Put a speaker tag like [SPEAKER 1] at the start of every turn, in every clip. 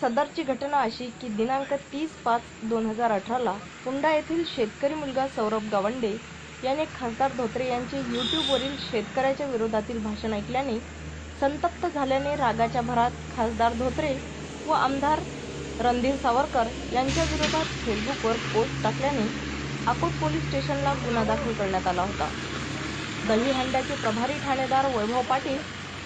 [SPEAKER 1] सदरची घटना अशी की दिनांक तीस पाच दोन हजार अठराला पुंडा येथील शेतकरी मुलगा सौरभ गावंडे याने खासदार धोत्रे यांचे यूट्यूबवरील शेतकऱ्याच्या विरोधातील भाषण ऐकल्याने संतप्त झाल्याने रागाच्या भरात खासदार धोत्रे व आमदार रणधीर सावरकर यांच्या विरोधात फेसबुकवर पोस्ट टाकल्याने अकोट पोलीस स्टेशनला गुन्हा दाखल करण्यात आला होता. दहीहंड्याचे प्रभारी ठाणेदार वैभव पाटील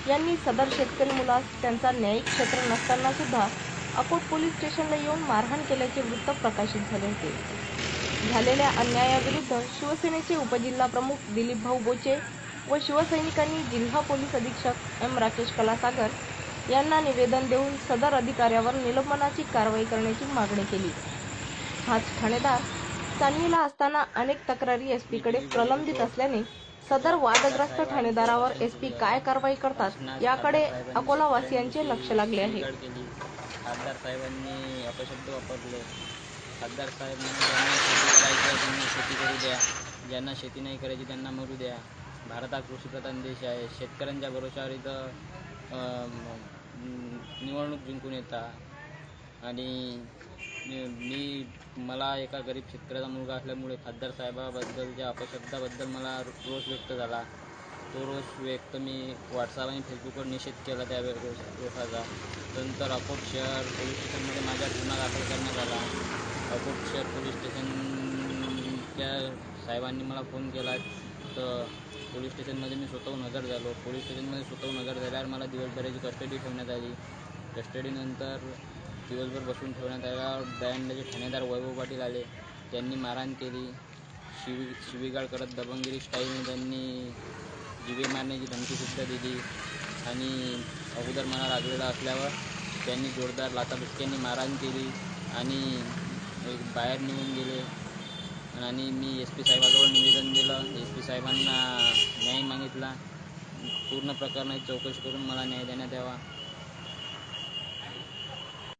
[SPEAKER 1] यांनी सदर शेतकरी मुलास त्यांचा न्यायिक क्षेत्र नसताना सुद्धा अकोट पोलीस स्टेशनला येऊन मारहाण केल्याचे वृत्त प्रकाशित झाले होते. झालेल्या अन्यायाविरुद्ध शिवसेनेचे उपजिल्हा प्रमुख दिलीप भाऊ बोचे व शिवसैनिकांनी जिल्हा पोलीस अधीक्षक एम राकेश कलासागर यांना निवेदन देऊन सदर अधिकाऱ्यावर निलंबनाची कारवाई करण्याची मागणी केली. हाच ठाणेदार सांगलीला असताना अनेक तक्रारी एस पीकडे प्रलंबित असल्याने सदर वादग्रस्त ठाणेदारावर एसपी काय कारवाई करतात याकडे अकोलावासियांचे लक्ष लागले आहे.
[SPEAKER 2] खासदार साहेबांनी अपशब्द वापरले. खासदार साहेब ज्यांना शेती करायची आहे त्यांना शेती करू द्या. ज्यांना शेती नाही करायची त्यांना मरू द्या. भारत हा कृषीप्रधान देश आहे. शेतकऱ्यांच्या भरोशावर इथं निवडणूक जिंकून येतात आणि मी मला एका गरीब शेतकऱ्याचा मुलगा असल्यामुळे खासदार साहेबाबद्दलच्या अपशब्दाबद्दल मला रो- रोष व्यक्त झाला. तो रोष व्यक्त मी व्हॉट्सअप आणि फेसबुकवर निषेध केला त्या वे- रोष रोषाचा नंतर अकोट शहर पोलीस स्टेशनमध्ये माझा गुन्हा दाखल करण्यात आला. अकोट शहर पोलीस स्टेशनच्या साहेबांनी मला फोन केला तर पोलीस स्टेशनमध्ये मी स्वतःहून हजर झालो. पोलीस स्टेशनमध्ये स्वतःहून हजर झाल्यावर मला दिवसभराची कस्टडी ठेवण्यात आली. कस्टडीनंतर दिवसभर बसून ठेवण्यात आल्यावर दयांडाचे ठाणेदार वैभव पाटील आले. त्यांनी मारहाण केली. शिवी शिवीगाळ करत दबंगिरी स्टाईलने त्यांनी जीवे मारण्याची धमकीसुद्धा दिली आणि अगोदर मला लागलेला असल्यावर त्यांनी जोरदार लाथाबुक्क्यांनी मारहाण केली आणि एक बाहेर निघून गेले. आणि मी एस पी साहेबाजवळ निवेदन दिलं. एस पी साहेबांना न्याय मागितला. पूर्ण प्रकरणाची चौकशी करून मला न्याय देण्यात यावा.